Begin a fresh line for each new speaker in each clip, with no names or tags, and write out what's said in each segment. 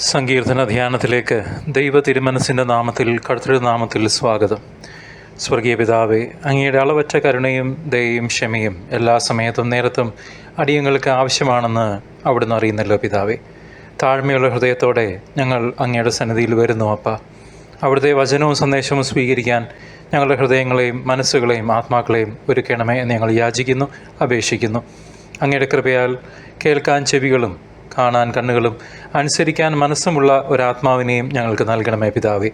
സങ്കീർത്തന ധ്യാനത്തിലേക്ക് ദൈവ തിരുമനസിന്റെ നാമത്തിൽ കർത്തൃനാമത്തിൽ സ്വാഗതം. സ്വർഗീയ പിതാവെ അങ്ങയുടെ അളവറ്റ കരുണയും ദയയും ക്ഷമയും എല്ലാ സമയത്തും നേരത്തും അടിയങ്ങൾക്ക് ആവശ്യമാണെന്ന് അവിടുന്ന് അറിയുന്നല്ലോ പിതാവെ. താഴ്മയുള്ള ഹൃദയത്തോടെ ഞങ്ങൾ അങ്ങയുടെ സന്നിധിയിൽ വരുന്നു അപ്പ. അവിടുത്തെ വചനവും സന്ദേശവും സ്വീകരിക്കാൻ ഞങ്ങളുടെ ഹൃദയങ്ങളെയും മനസ്സുകളെയും ആത്മാക്കളെയും ഒരുക്കണമേ എന്ന് ഞങ്ങൾ യാചിക്കുന്നു അപേക്ഷിക്കുന്നു. അങ്ങയുടെ കൃപയാൽ കേൾക്കാൻ ചെവികളും കാണാൻ കണ്ണുകളും അനുസരിക്കാൻ മനസ്സുമുള്ള ഒരാത്മാവിനെയും ഞങ്ങൾക്ക് നൽകണമേ പിതാവേ.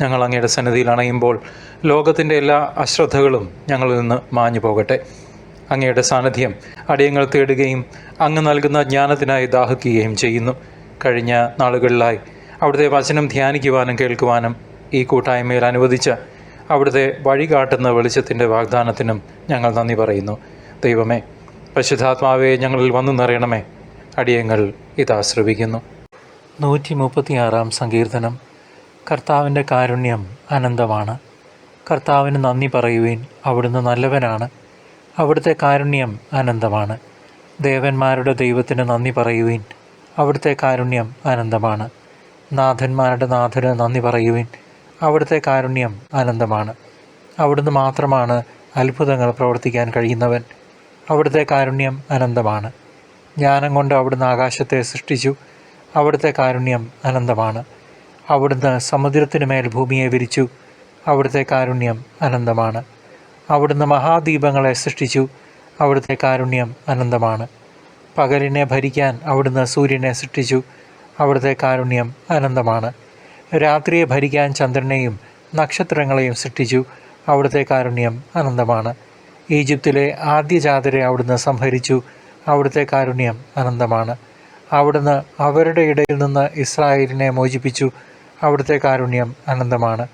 ഞങ്ങൾ അങ്ങയുടെ സന്നിധിയിൽ അണയുമ്പോൾ ലോകത്തിന്റെ എല്ലാ അശ്രദ്ധകളും ഞങ്ങളിൽ നിന്ന് മാഞ്ഞു പോകട്ടെ. അങ്ങയുടെ സാന്നിധ്യം അടിയങ്ങൾ തേടുകയും അങ്ങ് നൽകുന്ന ജ്ഞാനത്തിനായി ദാഹിക്കുകയും ചെയ്യുന്നു. കഴിഞ്ഞ നാളുകളിലായി അവിടുത്തെ വചനം ധ്യാനിക്കുവാനും കേൾക്കുവാനും ഈ കൂട്ടായ്മയിൽ അനുവദിച്ച അവിടുത്തെ വഴി കാട്ടുന്ന വെളിച്ചത്തിന്റെ വാഗ്ദാനത്തിനും ഞങ്ങൾ നന്ദി പറയുന്നു. ദൈവമേ പരിശുദ്ധാത്മാവെ ഞങ്ങളിൽ വന്നു നിറയണമേ. അടിയങ്ങൾ ഇതാ ശ്രവിക്കുന്നു നൂറ്റി മുപ്പത്തിയാറാം സങ്കീർത്തനം. കർത്താവിന്റെ കാരുണ്യം അനന്തമാണ്. കർത്താവിന് നന്ദി പറയുവേൻ അവിടുന്ന് നല്ലവനാണ്. അവിടുത്തെ കാരുണ്യം അനന്തമാണ്. ദേവന്മാരുടെ ദൈവത്തിന് നന്ദി പറയുവീൻ അവിടുത്തെ കാരുണ്യം അനന്തമാണ്. നാഥന്മാരുടെ നാഥന് നന്ദി പറയുവീൻ അവിടുത്തെ കാരുണ്യം അനന്തമാണ്. അവിടുന്ന് മാത്രമാണ് അത്ഭുതങ്ങൾ പ്രവർത്തിക്കാൻ കഴിയുന്നവൻ. അവിടുത്തെ കാരുണ്യം അനന്തമാണ്. ജ്ഞാനം കൊണ്ട് അവിടുന്ന് ആകാശത്തെ സൃഷ്ടിച്ചു. അവിടുത്തെ കാരുണ്യം അനന്തമാണ്. അവിടുന്ന് സമുദ്രത്തിനു മേൽ ഭൂമിയെ വിരിച്ചു. അവിടുത്തെ കാരുണ്യം അനന്തമാണ്. അവിടുന്ന് മഹാദീപങ്ങളെ സൃഷ്ടിച്ചു. അവിടുത്തെ കാരുണ്യം അനന്തമാണ്. പകലിനെ ഭരിക്കാൻ അവിടുന്ന് സൂര്യനെ സൃഷ്ടിച്ചു. അവിടുത്തെ കാരുണ്യം അനന്തമാണ്. രാത്രിയെ ഭരിക്കാൻ ചന്ദ്രനെയും നക്ഷത്രങ്ങളെയും സൃഷ്ടിച്ചു. അവിടുത്തെ കാരുണ്യം അനന്തമാണ്. ഈജിപ്തിലെ ആദ്യജാതരെ അവിടുന്ന് സംഹരിച്ചു. അവിടുത്തെ കാരുണ്യം അനന്തമാണ്. അവിടുന്ന് അവരുടെ ഇടയിൽ നിന്ന് ഇസ്രായേലിനെ മോചിപ്പിച്ചു. അവിടുത്തെ കാരുണ്യം അനന്തമാണ്.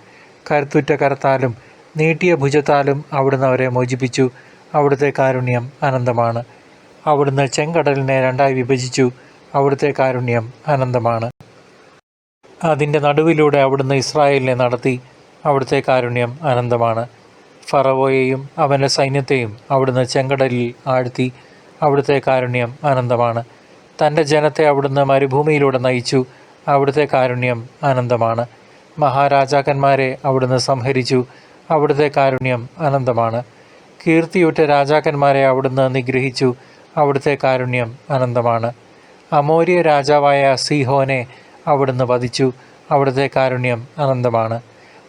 കരുത്തുറ്റ കരത്താലും നീട്ടിയ ഭുജത്താലും അവിടുന്ന് അവരെ മോചിപ്പിച്ചു. അവിടുത്തെ കാരുണ്യം അനന്തമാണ്. അവിടുന്ന് ചെങ്കടലിനെ രണ്ടായി വിഭജിച്ചു. അവിടുത്തെ കാരുണ്യം അനന്തമാണ്. അതിന്റെ നടുവിലൂടെ അവിടുന്ന് ഇസ്രായേലിനെ നടത്തി. അവിടുത്തെ കാരുണ്യം അനന്തമാണ്. ഫറവോയെയും അവന്റെ സൈന്യത്തെയും അവിടുന്ന് ചെങ്കടലിൽ ആഴ്ത്തി. അവിടുത്തെ കാരുണ്യം അനന്തമാണ്. തന്റെ ജനത്തെ അവിടുന്ന് മരുഭൂമിയിലൂടെ നയിച്ചു. അവിടുത്തെ കാരുണ്യം അനന്തമാണ്. മഹാരാജാക്കന്മാരെ അവിടുന്ന് സംഹരിച്ചു. അവിടുത്തെ കാരുണ്യം അനന്തമാണ്. കീർത്തിയുറ്റ രാജാക്കന്മാരെ അവിടുന്ന് നിഗ്രഹിച്ചു. അവിടുത്തെ കാരുണ്യം അനന്തമാണ്. അമോര്യ രാജാവായ സിഹോനെ അവിടുന്ന് വധിച്ചു. അവിടുത്തെ കാരുണ്യം അനന്തമാണ്.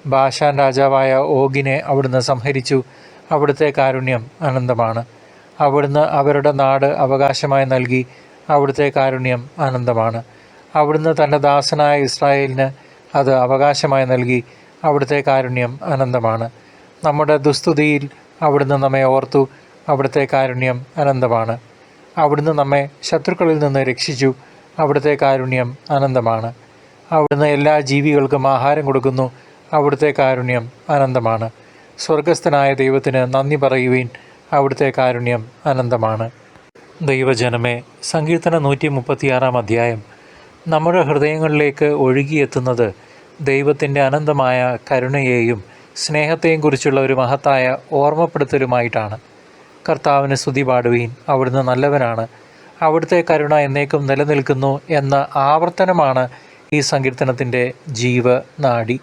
ബാഷാൻ രാജാവായ ഓഗിനെ അവിടുന്ന് സംഹരിച്ചു. അവിടുത്തെ കാരുണ്യം അനന്തമാണ്. അവിടുന്ന് അവരുടെ നാട് അവകാശമായി നൽകി അവിടുത്തെ കാരുണ്യം ആനന്ദമാണ്. അവിടുന്ന് തന്റെ ദാസനായ ഇസ്രായേലിന് അത് അവകാശമായി നൽകി അവിടുത്തെ കാരുണ്യം അനന്തമാണ് നമ്മുടെ ദുസ്തുതിയിൽ അവിടുന്ന് നമ്മെ ഓർത്തു അവിടുത്തെ കാരുണ്യം അനന്തമാണ് അവിടുന്ന് നമ്മെ ശത്രുക്കളിൽ നിന്ന് രക്ഷിച്ചു അവിടുത്തെ കാരുണ്യം അനന്തമാണ് അവിടുന്ന് എല്ലാ ജീവികൾക്കും ആഹാരം കൊടുക്കുന്നു അവിടുത്തെ കാരുണ്യം അനന്തമാണ് സ്വർഗസ്ഥനായ ദൈവത്തിന് നന്ദി പറയുവീൻ. അവിടുത്തെ കാരുണ്യം അനന്തമാണ്. ദൈവജനമേ സങ്കീർത്തന നൂറ്റി മുപ്പത്തിയാറാം അധ്യായം. നമ്മുടെ ഹൃദയങ്ങളിലേക്ക് ഒഴുകിയെത്തുന്നത് ദൈവത്തിന്റെ അനന്തമായ കരുണയെയും സ്നേഹത്തെയും കുറിച്ചുള്ള ഒരു മഹത്തായ ഓർമ്മപ്പെടുത്തലുമായിട്ടാണ്. കർത്താവിന് സ്തുതി പാടുവീൻ. അവിടുന്ന് നല്ലവനാണ്. അവിടുത്തെ കരുണ എന്നേക്കും നിലനിൽക്കുന്നു എന്ന ആവർത്തനമാണ് ഈ സങ്കീർത്തനത്തിന്റെ ജീവനാടി.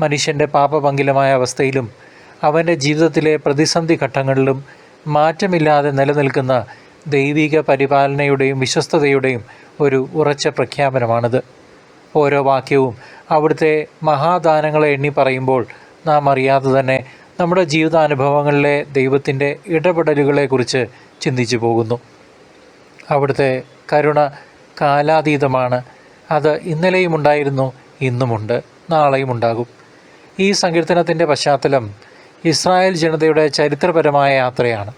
മനുഷ്യന്റെ പാപഭംഗിലമായ അവസ്ഥയിലും അവന്റെ ജീവിതത്തിലെ പ്രതിസന്ധി ഘട്ടങ്ങളിലും മാറ്റമില്ലാതെ നിലനിൽക്കുന്ന ദൈവിക പരിപാലനയുടെയും വിശ്വസ്തതയുടെയും ഒരു ഉറച്ച പ്രഖ്യാപനമാണിത്. ഓരോ വാക്യവും അവിടുത്തെ മഹാദാനങ്ങളെ എണ്ണി പറയുമ്പോൾ നാം അറിയാതെ തന്നെ നമ്മുടെ ജീവിതാനുഭവങ്ങളിലെ ദൈവത്തിന്റെ ഇടപെടലുകളെക്കുറിച്ച് ചിന്തിച്ചു പോകുന്നു. അവിടുത്തെ കരുണ കാലാതീതമാണ്. അത് ഇന്നലെയും ഉണ്ടായിരുന്നു ഇന്നുമുണ്ട് നാളെയും ഉണ്ടാകും. ഈ സങ്കീർത്തനത്തിന്റെ പശ്ചാത്തലം ഇസ്രായേൽ ജനതയുടെ ചരിത്രപരമായ യാത്രയാണ്.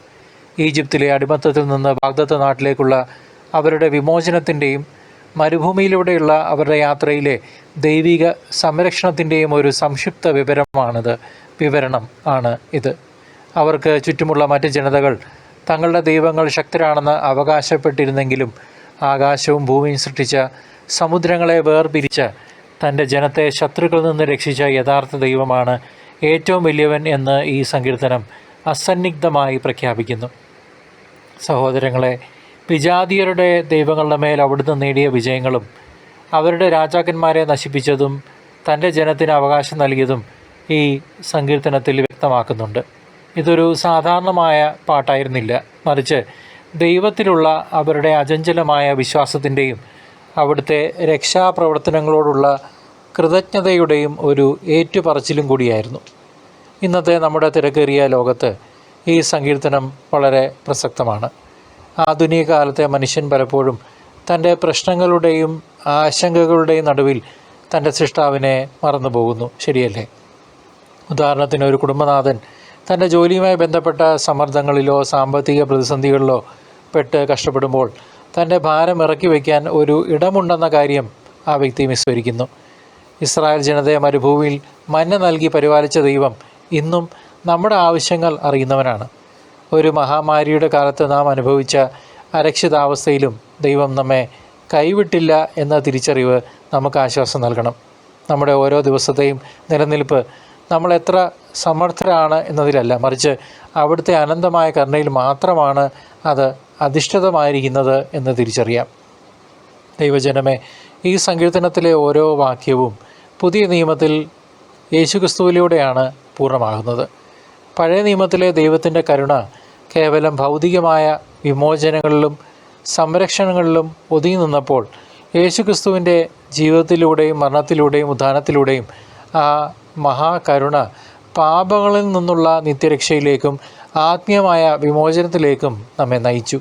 ഈജിപ്തിലെ അടിമത്തത്തിൽ നിന്ന് ബാഗ്ദത്ത് നാട്ടിലേക്കുള്ള അവരുടെ വിമോചനത്തിന്റെയും മരുഭൂമിയിലൂടെയുള്ള അവരുടെ യാത്രയിലെ ദൈവിക സംരക്ഷണത്തിന്റെയും ഒരു സംക്ഷിപ്ത വിവരമാണിത്. വിവരണം ആണ് ഇത്. അവർക്ക് ചുറ്റുമുള്ള മറ്റ് ജനതകൾ തങ്ങളുടെ ദൈവങ്ങൾ ശക്തരാണെന്ന് അവകാശപ്പെട്ടിരുന്നെങ്കിലും ആകാശവും ഭൂമിയും സൃഷ്ടിച്ച സമുദ്രങ്ങളെ വേർപിരിച്ച തന്റെ ജനത്തെ ശത്രുക്കളിൽ നിന്ന് രക്ഷിച്ച യഥാർത്ഥ ദൈവമാണ് ഏറ്റവും വലിയവൻ എന്ന് ഈ സങ്കീർത്തനം അസന്നിഗ്ധമായി പ്രഖ്യാപിക്കുന്നു. സഹോദരങ്ങളെ വിജാതീയരുടെ ദൈവങ്ങളുടെ മേൽ അവിടുന്ന് നേടിയ വിജയങ്ങളും അവരുടെ രാജാക്കന്മാരെ നശിപ്പിച്ചതും തന്റെ ജനത്തിന് അവകാശം നൽകിയതും ഈ സങ്കീർത്തനത്തിൽ വ്യക്തമാക്കുന്നുണ്ട്. ഇതൊരു സാധാരണമായ പാട്ടായിരുന്നില്ല. മറിച്ച് ദൈവത്തിലുള്ള അവരുടെ അചഞ്ചലമായ വിശ്വാസത്തിന്റെയും അവിടുത്തെ രക്ഷാപ്രവർത്തനങ്ങളോടുള്ള കൃതജ്ഞതയുടെയും ഒരു ഏറ്റുപറച്ചിലും കൂടിയായിരുന്നു. ഇന്നത്തെ നമ്മുടെ തിരക്കേറിയ ലോകത്ത് ഈ സങ്കീർത്തനം വളരെ പ്രസക്തമാണ്. ആധുനിക കാലത്തെ മനുഷ്യൻ പലപ്പോഴും തന്റെ പ്രശ്നങ്ങളുടെയും ആശങ്കകളുടെയും നടുവിൽ തന്റെ സൃഷ്ടാവിനെ മറന്നു പോകുന്നു ശരിയല്ലേ? ഉദാഹരണത്തിന് ഒരു കുടുംബനാഥൻ തന്റെ ജോലിയുമായി ബന്ധപ്പെട്ട സമ്മർദ്ദങ്ങളിലോ സാമ്പത്തിക പ്രതിസന്ധികളിലോ പെട്ട് കഷ്ടപ്പെടുമ്പോൾ തന്റെ ഭാരം ഇറക്കി വയ്ക്കാൻ ഒരു ഇടമുണ്ടെന്ന കാര്യം ആ വ്യക്തി വിസ്മരിക്കുന്നു. ഇസ്രായേൽ ജനതയെ മരുഭൂമിയിൽ മഞ്ഞ നൽകി പരിപാലിച്ച ദൈവം ഇന്നും നമ്മുടെ ആവശ്യങ്ങൾ അറിയുന്നവനാണ്. ഒരു മഹാമാരിയുടെ കാലത്ത് നാം അനുഭവിച്ച അരക്ഷിതാവസ്ഥയിലും ദൈവം നമ്മെ കൈവിട്ടില്ല എന്ന തിരിച്ചറിവ് നമുക്ക് ആശ്വാസം നൽകണം. നമ്മുടെ ഓരോ ദിവസത്തെയും നിലനിൽപ്പ് നമ്മൾ എത്ര സമർത്ഥരാണ് എന്നതിലല്ല മറിച്ച് അവിടുത്തെ അനന്തമായ കരുണയിൽ മാത്രമാണ് അത് അധിഷ്ഠിതമായിരിക്കുന്നത് എന്ന് തിരിച്ചറിയാം. ദൈവജനമേ ഈ സങ്കീർത്തനത്തിലെ ഓരോ വാക്യവും പുതിയ നിയമത്തിൽ യേശുക്രിസ്തുവിലൂടെയാണ് പൂർണമാകുന്നത്. പഴയ നിയമത്തിലെ ദൈവത്തിന്റെ കരുണ കേവലം ഭൗതികമായ വിമോചനങ്ങളിലും സംരക്ഷണങ്ങളിലും ഒതുങ്ങി നിന്നപ്പോൾ യേശുക്രിസ്തുവിന്റെ ജീവിതത്തിലൂടെയും മരണത്തിലൂടെയും ഉദ്ധാനത്തിലൂടെയും ആ മഹാകരുണ പാപങ്ങളിൽ നിന്നുള്ള നിത്യരക്ഷയിലേക്കും ആത്മീയമായ വിമോചനത്തിലേക്കും നമ്മെ നയിച്ചു.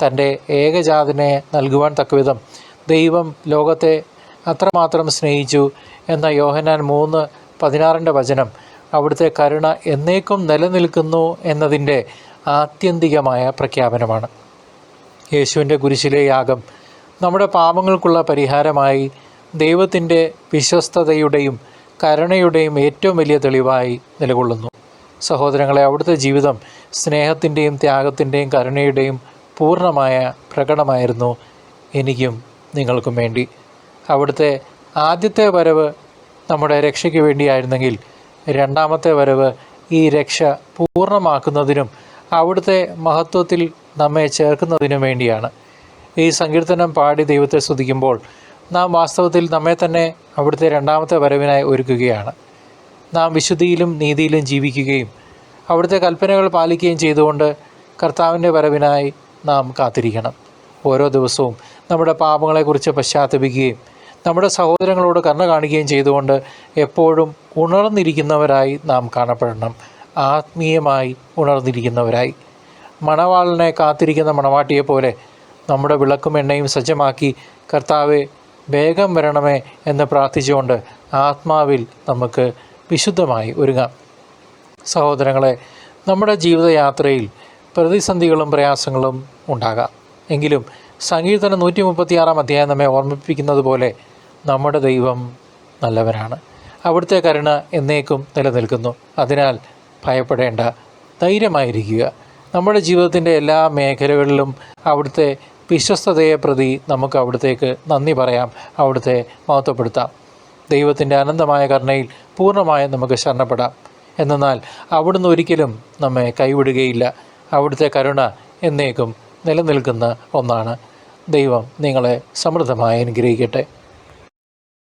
തന്റെ ഏകജാതിനെ നൽകുവാൻ തക്കവിധം ദൈവം ലോകത്തെ അത്രമാത്രം സ്നേഹിച്ചു. എന്ന യോഹനാൻ മൂന്ന് പതിനാറിന്റെ വചനം അവിടുത്തെ കരുണ എന്നേക്കും നിലനിൽക്കുന്നു എന്നതിന്റെ ആത്യന്തികമായ പ്രഖ്യാപനമാണ്. യേശുവിന്റെ കുരിശിലെ യാഗം നമ്മുടെ പാപങ്ങൾക്കുള്ള പരിഹാരമായി ദൈവത്തിന്റെ വിശ്വസ്തതയുടെയും കരുണയുടെയും ഏറ്റവും വലിയ തെളിവായി നിലകൊള്ളുന്നു. സഹോദരങ്ങളെ അവിടുത്തെ ജീവിതം സ്നേഹത്തിന്റെയും ത്യാഗത്തിന്റെയും കരുണയുടെയും പൂർണമായ പ്രകടമായിരുന്നു എനിക്കും നിങ്ങൾക്കും വേണ്ടി. അവിടുത്തെ ആദ്യത്തെ വരവ് നമ്മുടെ രക്ഷയ്ക്ക് വേണ്ടിയായിരുന്നെങ്കിൽ രണ്ടാമത്തെ വരവ് ഈ രക്ഷ പൂർണമാക്കുന്നതിനും അവിടുത്തെ മഹത്വത്തിൽ നമ്മെ ചേർക്കുന്നതിനും വേണ്ടിയാണ്. ഈ സങ്കീർത്തനം പാടി ദൈവത്തെ സ്തുതിക്കുമ്പോൾ നാം വാസ്തവത്തിൽ നമ്മെ തന്നെ അവിടുത്തെ രണ്ടാമത്തെ വരവിനായി ഒരുക്കുകയാണ്. നാം വിശുദ്ധിയിലും നീതിയിലും ജീവിക്കുകയും അവിടുത്തെ കൽപ്പനകൾ പാലിക്കുകയും ചെയ്തുകൊണ്ട് കർത്താവിന്റെ വരവിനായി നാം കാത്തിരിക്കണം. ഓരോ ദിവസവും നമ്മുടെ പാപങ്ങളെക്കുറിച്ച് പശ്ചാത്തപിക്കുകയും നമ്മുടെ സഹോദരങ്ങളോട് കരുണ കാണിക്കുകയും ചെയ്തുകൊണ്ട് എപ്പോഴും ഉണർന്നിരിക്കുന്നവരായി നാം കാണപ്പെടണം. ആത്മീയമായി ഉണർന്നിരിക്കുന്നവരായി. മണവാളിനെ കാത്തിരിക്കുന്ന മണവാട്ടിയെ പോലെ നമ്മുടെ വിളക്കും എണ്ണയും സജ്ജമാക്കി കർത്താവെ വേഗം വരണമേ എന്ന് പ്രാർത്ഥിച്ചുകൊണ്ട് ആത്മാവിൽ നമുക്ക് വിശുദ്ധമായി ഒരുങ്ങാം. സഹോദരങ്ങളെ നമ്മുടെ ജീവിതയാത്രയിൽ പ്രതിസന്ധികളും പ്രയാസങ്ങളും ഉണ്ടാകാം. എങ്കിലും സങ്കീർത്തനം നൂറ്റി മുപ്പത്തിയാറാം അധ്യായം നമ്മെ ഓർമ്മിപ്പിക്കുന്നത് പോലെ നമ്മുടെ ദൈവം നല്ലവനാണ്. അവിടുത്തെ കരുണ എന്നേക്കും നിലനിൽക്കുന്നു. അതിനാൽ ഭയപ്പെടേണ്ട ധൈര്യമായിരിക്കുക. നമ്മുടെ ജീവിതത്തിന്റെ എല്ലാ മേഖലകളിലും അവിടുത്തെ വിശ്വസ്തതയെ പ്രതി നമുക്ക് അവിടുത്തേക്ക് നന്ദി പറയാം അവിടുത്തെ മഹത്വപ്പെടുത്താം. ദൈവത്തിന്റെ അനന്തമായ കരുണയിൽ പൂർണമായും നമുക്ക് ശരണപ്പെടാം. എന്നാൽ അവിടുന്ന് ഒരിക്കലും നമ്മെ കൈവിടുകയില്ല. അവിടുത്തെ കരുണ എന്നേക്കും നിലനിൽക്കുന്ന ഒന്നാണ്. ദൈവം നിങ്ങളെ സമൃദ്ധമായി അനുഗ്രഹിക്കട്ടെ.